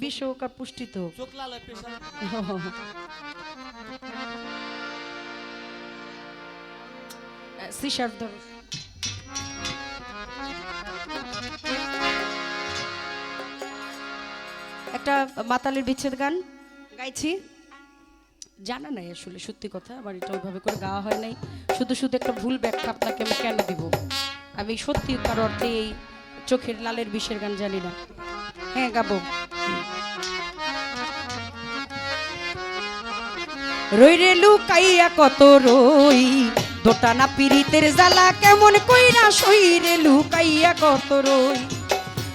বিষ হোক আর পুষ্টিতে হোক। চোখ লাল সিসার ধরো। একটা মাতালের বিচ্ছেদ গান গাইছি। জানা নাই আসলে সত্যি কথা আমার এটা ওইভাবে করে গাওয়া হয় নাই। শুধু শুধু একটা ভুল ব্যাখ্যা আপনাকে আমি কেন দিব? আমি সত্যি তার অর্থে এই চোখের লালের বিষের গান জানি না। হ্যাঁ গাবো। রই রে লুকাইয়া কত রই? দোটানা পিরিতের জ্বালা কেমন কইরা সই রে লুকাইয়া কত রই?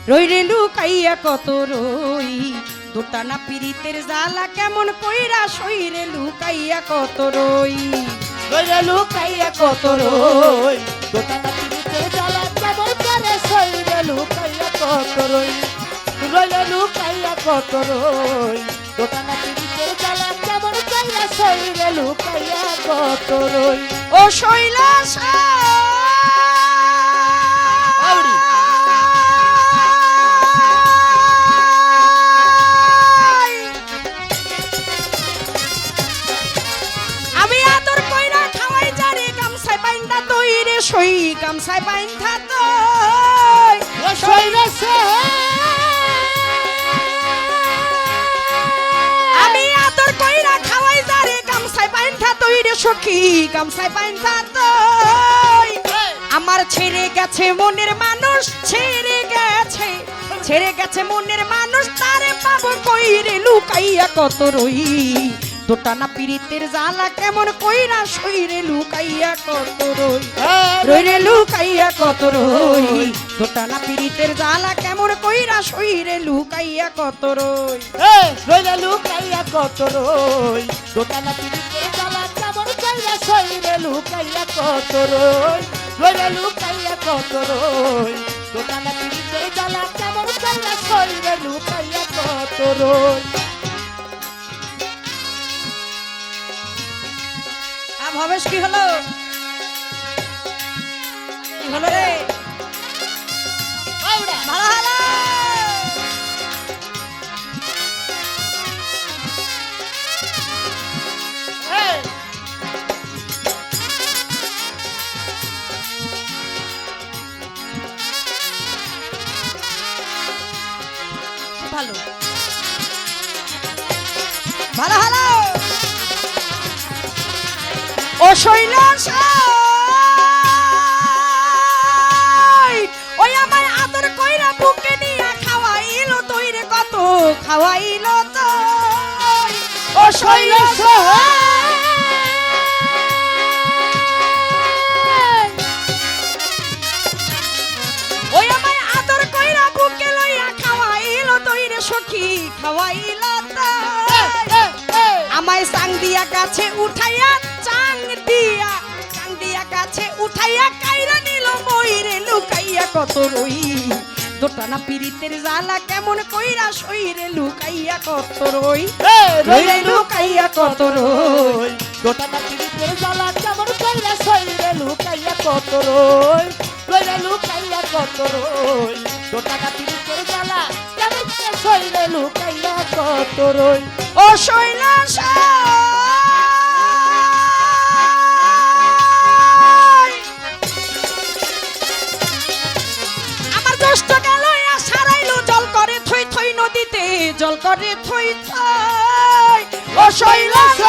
রই রে লুকাইয়া কত রই? দোটানা পিরিতের জ্বালা কেমন কইরা সই রে লুকাইয়া কত রই? রইলে লুকাইয়া কত রই? দোকানা তিরিতে জ্বালা কেমন করে সইরে লুকাইয়া কত রই? কত রই দোকানা তিরিতে জ্বালা কেমন করে সইরে লুকাইয়া কত রই ও শৈলাস বাউরি। আমি আদর কইরা খাওয়াই জানি সখী গামছাই বাইন্ধা তৈ। আমার ছেড়ে গেছে মনের মানুষ ছেড়ে গেছে ছেড়ে গেছে মনের মানুষ তারে পাবো কইরে লুকাইয়া কত রই। দোটানা পিরিতের জ্বালা কেমন কইরা সইরে লুকাইয়া কত রই। রই রে লুকাইয়া কত রই। দোটানা পিরিতের জ্বালা কেমন কইরা সইরে লুকাইয়া কত রই। রইলে লুকাইয়া কত রই। দোকানা তিরিতে সইরে লুকাইয়া কত রই? লুকাইয়া কত রই? দোকানা তিরিতে জ্বালা কেমন সইরে লুকাইয়া কত রই? আ ভবেশ কি হলো? কি হলো রে? ভালো হলো? ভালো। ভালো ভালো। ও শৈলাস ওই আমার আদর কইরা বুকে নিয়া খাওয়াইলো তৈরে কত, খাওয়াইলো তো। ও শৈলাস তো। আমায় চাং দিয়া গাছে উঠাইয়া চাং দিয়া চাং দিয়া গাছে উঠাইয়া কাইরা নিল ময়ূরে লুকাইয়া কত রই। দোটানা পিরিতের জ্বালা কেমন কইরা সইরে লুকাইয়া কত রই। রই রে লুকাইয়া কত রই। দোটানা তিরিতে জ্বালা কেমন করে সইরে লুকাইয়া কত রই। রইলে লুকাইয়া কত রই। দোটানা তিরিতে জ্বালা কেমন সইরে লুকাইয়া কত রই ও শৈলাস আমার দোষ্ট গেল সারাইলো জল করে থই থই নদীতে, জল করে থই থই ও শৈলাস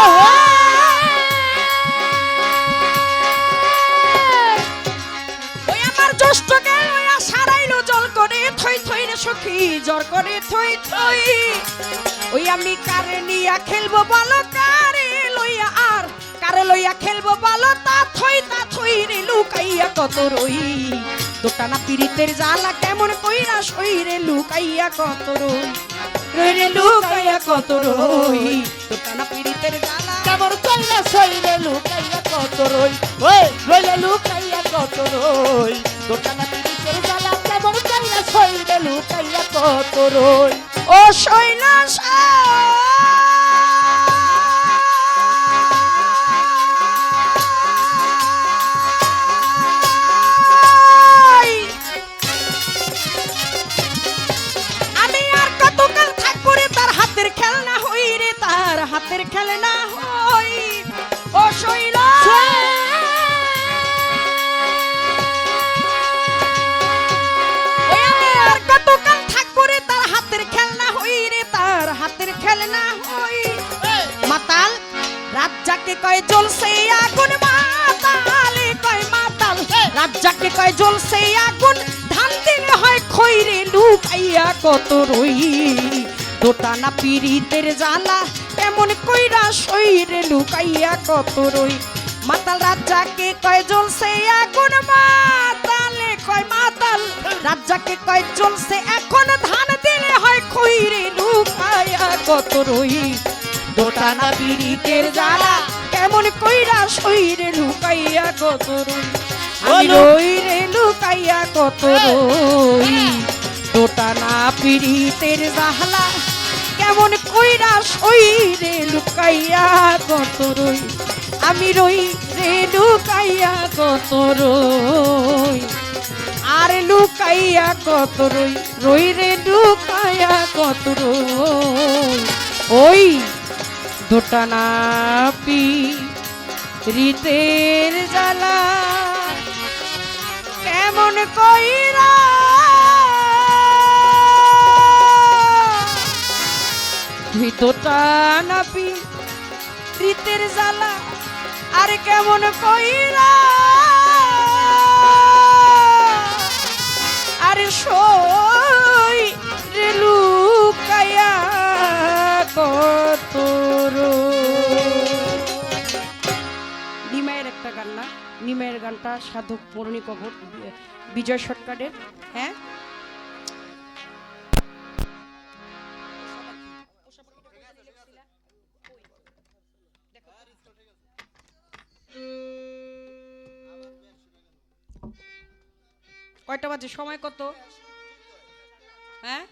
রে জল করে থই থই। ওই আমি কারে নিয়া খেলব বলো, কারে লইয়া আর? কারে লইয়া খেলব বলো, তা থই তা থই রে লুকাইয়া কত রই। দোটানা পিরিতের জ্বালা কেমন কইরা সই রে লুকাইয়া কত রই। রই রে লুকাইয়া কত রই। দোটানা পিরিতের জ্বালা কেমন করে সইরে লুকাইয়া কত রই। ওই, রইলে লুকাইয়া কত রই। দোটানা তোরই ও শৈলাস আমি আর কতকাল থাকব রে তার হাতের খেলনা হই রে, তার হাতের খেলনা। রাজ্জাকে কয় জ্বলছে আগুন মাতালে কয় মাতাল। রাজ্জাকে কয় জ্বলছে আগুন ধান দিলে হয় খৈরে লুকাইয়া কত রই। দোটানা পিরিতের জ্বালা এমন কইরা শৈরে লুকাইয়া কত রই। মাতাল রাজ্জাকে কয় জ্বলছে আগুন মাতালে কয় মাতাল। রাজ্জাকে কয় জ্বলছে এখন ধান দিলে হয় খৈরে লুকাইয়া কত রই। দোটানা পিরিতের জ্বালা কেমন কইরা শৈরে লুকাইয়া কত রই? আমি। রই রে লুকাইয়া কত রই? দোটানা পিরিতের জ্বালা কেমন কইরা শৈরে লুকাইয়া কত রই? আমি রই রে লুকাইয়া কত রই? আর লুকাইয়া কত রই? রই রে লুকাইয়া কত রই? ওই দোটানা পি রীতের জ্বালা কেমন কইরা ভিতরটা নাপি রীতের জ্বালা আর কেমন কইরা আর সই গানটা সাধক পৌরণী কবর বিজয় সরকারের হ্যাঁ? কয়টা বাজে? সময় কত? হ্যাঁ?